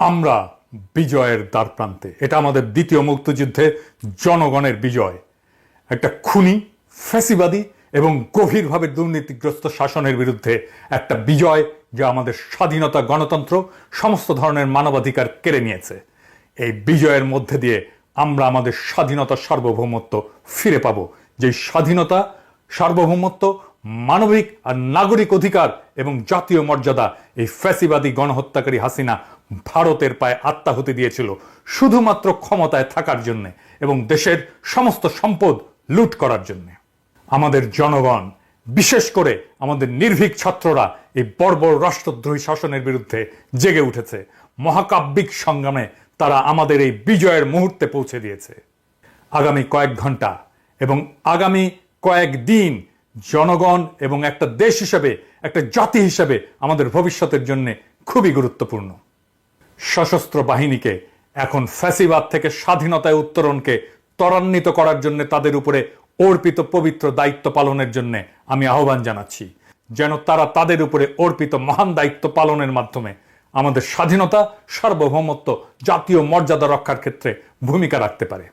আমরা বিজয়ের দ্বার প্রান্তে। এটা আমাদের দ্বিতীয় মুক্তিযুদ্ধে জনগণের বিজয়। একটা খুনি, ফ্যাসিবাদী এবং গভীরভাবে দুর্নীতিগ্রস্ত শাসনের বিরুদ্ধে একটা বিজয় যা আমাদের স্বাধীনতা, গণতন্ত্র, সমস্ত ধরনের মানবাধিকার কেড়ে নিয়েছে। এই বিজয়ের মধ্যে দিয়ে আমরা আমাদের স্বাধীনতা সার্বভৌমত্ব ফিরে পাব। যে স্বাধীনতা, সার্বভৌমত্ব মানবিক আর নাগরিক অধিকার এবং জাতীয় মর্যাদা। এই ফ্যাসিবাদী গণহত্যাকারী হাসিনা ভারতের পায়ে আত্মাহুতি দিয়েছিল শুধুমাত্র ক্ষমতায় থাকার জন্য এবং দেশের সমস্ত সম্পদ লুট করার জন্য। আমাদের জনগণ, বিশেষ করে আমাদের নির্ভীক ছাত্ররা, এই বর্বর রাষ্ট্রদ্রোহী শাসনের বিরুদ্ধে জেগে উঠেছে। মহাকাব্যিক সংগ্রামে তারা আমাদের এই বিজয়ের মুহূর্তে পৌঁছে দিয়েছে। আগামী কয়েক ঘণ্টা এবং আগামী কয়েক দিন জনগণ এবং একটা দেশ হিসাবে, একটা জাতি হিসাবে আমাদের ভবিষ্যতের জন্য খুবই গুরুত্বপূর্ণ। সশস্ত্র বাহিনীকে এখন ফ্যাসিবাদ থেকে স্বাধীনতায় উত্তরণকে ত্বরান্বিত করার জন্য তাদের উপরে অর্পিত পবিত্র দায়িত্ব পালনের জন্য আমি আহ্বান জানাচ্ছি, যেন তারা তাদের উপরে অর্পিত মহান দায়িত্ব পালনের মাধ্যমে আমাদের স্বাধীনতা, সার্বভৌমত্ব, জাতীয় মর্যাদা রক্ষার ক্ষেত্রে ভূমিকা রাখতে পারে।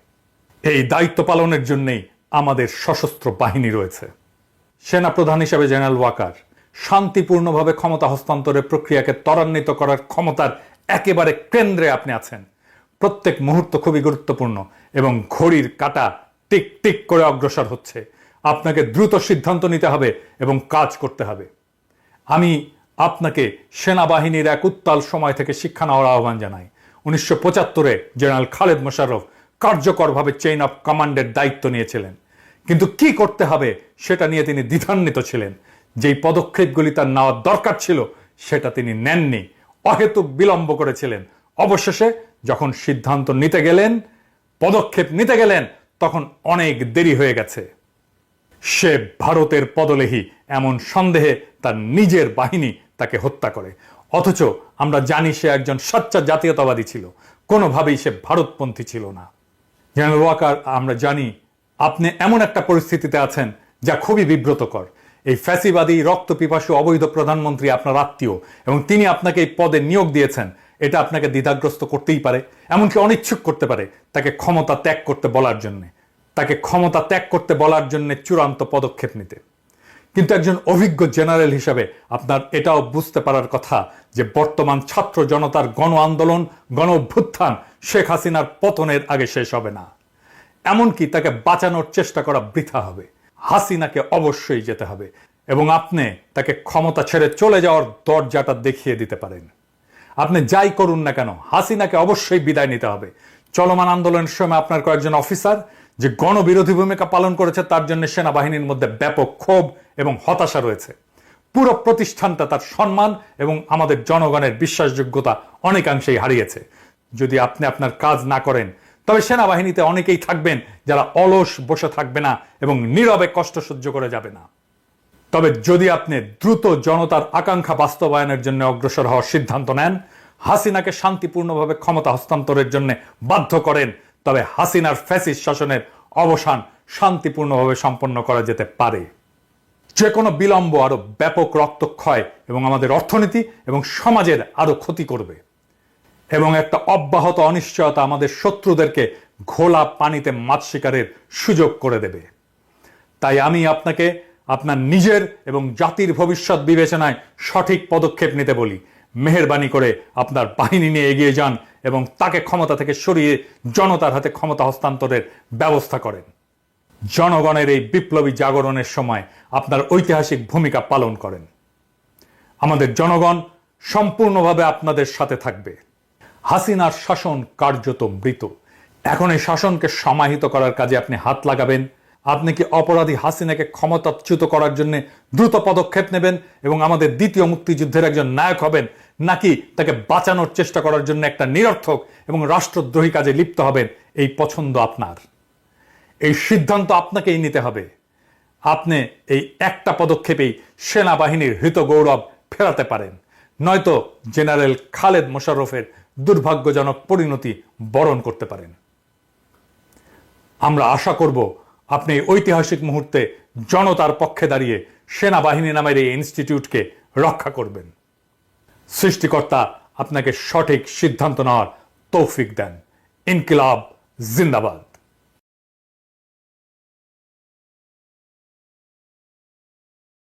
এই দায়িত্ব পালনের জন্যেই আমাদের সশস্ত্র বাহিনী রয়েছে। সেনা প্রধান হিসেবে জেনারেল ওয়াকার, শান্তিপূর্ণভাবে ক্ষমতা হস্তান্তরের প্রক্রিয়াকে ত্বরান্বিত করার ক্ষমতার একেবারে কেন্দ্রে আপনি আছেন। প্রত্যেক মুহূর্ত খুবই গুরুত্বপূর্ণ এবং ঘড়ির কাটা টিক টিক করে অগ্রসর হচ্ছে। আপনাকে দ্রুত সিদ্ধান্ত নিতে হবে এবং কাজ করতে হবে। আমি আপনাকে সেনাবাহিনীর এক উত্তাল সময় থেকে শিক্ষা নেওয়ার আহ্বান জানাই। উনিশশো পঁচাত্তরে জেনারেল খালেদ মোশাররফ কার্যকরভাবে চেইন অফ কমান্ডের দায়িত্ব নিয়েছিলেন। কিন্তু কি করতে হবে সেটা নিয়ে তিনি দ্বিধান্বিত ছিলেন। যেই পদক্ষেপগুলি তার নেওয়ার দরকার ছিল, সেটা তিনি নেননি। অহেতুক বিলম্ব করেছিলেন। অবশেষে যখন সিদ্ধান্ত নিতে গেলেন, পদক্ষেপ নিতে গেলেন, তখন অনেক দেরি হয়ে গেছে। সে ভারতের পদলেহী এমন সন্দেহে তার নিজের বাহিনী তাকে হত্যা করে। অথচ আমরা জানি সে একজন সচ্চা জাতীয়তাবাদী ছিল। কোনোভাবেই সে ভারতপন্থী ছিল না। জেনারেল ওয়াকার আমরা জানি আপনি এমন একটা পরিস্থিতিতে আছেন যা খুবই বিব্রতকর। এই ফ্যাসিবাদী রক্ত পিপাসু অবৈধ প্রধানমন্ত্রী আপনার আত্মীয় এবং তিনি আপনাকে এই পদে নিয়োগ দিয়েছেন, এটা আপনাকে দ্বিধাগ্রস্ত করতেই পারে, এমনকি অনিচ্ছুক করতে পারে তাকে ক্ষমতা ত্যাগ করতে বলার জন্য। তাকে ক্ষমতা ত্যাগ করতে বলার জন্য চূড়ান্ত পদক্ষেপ নিতে। কিন্তু একজন অভিজ্ঞ জেনারেল হিসাবে আপনার এটাও বুঝতে পারার কথা যে বর্তমান ছাত্র জনতার গণ আন্দোলন, গণ অভ্যুত্থান শেখ হাসিনার পতনের আগে শেষ হবে না। এমনকি তাকে বাঁচানোর চেষ্টা করা বৃথা হবে। হাসিনাকে অবশ্যই যেতে হবে এবং আপনি তাকে ক্ষমতা ছেড়ে চলে যাওয়ার দরজাটা দেখিয়ে দিতে পারেন। আপনি যাই করুন না কেন, হাসিনাকে অবশ্যই বিদায় নিতে হবে। চলমান আন্দোলনের সময় আপনার কয়েকজন অফিসার যে গণবিরোধী ভূমিকা পালন করেছে, তার জন্য সেনাবাহিনীর মধ্যে ব্যাপক ক্ষোভ এবং হতাশা রয়েছে। পুরো প্রতিষ্ঠানটা তার সম্মান এবং আমাদের জনগণের বিশ্বাসযোগ্যতা অনেকাংশেই হারিয়েছে। যদি আপনি আপনার কাজ না করেন তবে সেনাবাহিনীতে অনেকেই থাকবেন যারা অলস বসে থাকবে না এবং নীরবে কষ্ট সহ্য করে যাবে না। তবে যদি আপনি দ্রুত জনতার আকাঙ্ক্ষা বাস্তবায়নের জন্য অগ্রসর হওয়ার সিদ্ধান্ত নেন, হাসিনাকে শান্তিপূর্ণভাবে ক্ষমতা হস্তান্তরের জন্য বাধ্য করেন, তবে হাসিনার ফ্যাসিস শাসনের অবসান শান্তিপূর্ণভাবে সম্পন্ন করা যেতে পারে। যে কোনো বিলম্ব আরও ব্যাপক রক্তক্ষয় এবং আমাদের অর্থনীতি এবং সমাজের আরও ক্ষতি করবে। এবং একটা অব্যাহত অনিশ্চয়তা আমাদের শত্রুদেরকে ঘোলা পানিতে মাছ শিকারের সুযোগ করে দেবে। তাই আমি আপনাকে আপনার নিজের এবং জাতির ভবিষ্যৎ বিবেচনায় সঠিক পদক্ষেপ নিতে বলি। মেহরবানি করে আপনার বাহিনী নিয়ে এগিয়ে যান এবং তাকে ক্ষমতা থেকে সরিয়ে জনতার হাতে ক্ষমতা হস্তান্তরের ব্যবস্থা করেন। জনগণের এই বিপ্লবী জাগরণের সময় আপনার ঐতিহাসিক ভূমিকা পালন করেন। আমাদের জনগণ সম্পূর্ণভাবে আপনাদের সাথে থাকবে। হাসিনার শাসন কার্যত মৃত। এখন এই শাসনকে সমাহিত করার কাজে আপনি হাত লাগাবেন। আপনি কি অপরাধী হাসিনাকে ক্ষমতাচ্যুত করার জন্য দ্রুত পদক্ষেপ নেবেন এবং আমাদের দ্বিতীয় মুক্তিযুদ্ধের একজন নায়ক হবেন, নাকি তাকে বাঁচানোর চেষ্টা করার জন্য একটা নিরর্থক এবং রাষ্ট্রদ্রোহী কাজে লিপ্ত হবেন? এই পছন্দ আপনার। এই সিদ্ধান্ত আপনাকেই নিতে হবে। আপনি এই একটা পদক্ষেপেই সেনাবাহিনীর হৃত গৌরব ফেরাতে পারেন। নয়তো জেনারেল খালেদ মোশাররফের দুর্ভাগ্যজনক পরিণতি বরণ করতে পারেন। আমরা আশা করব আপনি ঐতিহাসিক মুহূর্তে জনতার পক্ষে দাঁড়িয়ে সেনাবাহিনী নামের এই ইনস্টিটিউটকে রক্ষা করবেন। সৃষ্টিকর্তা আপনাকে সঠিক সিদ্ধান্ত নেওয়ার তৌফিক দেন। ইনকিলাব জিন্দাবাদ।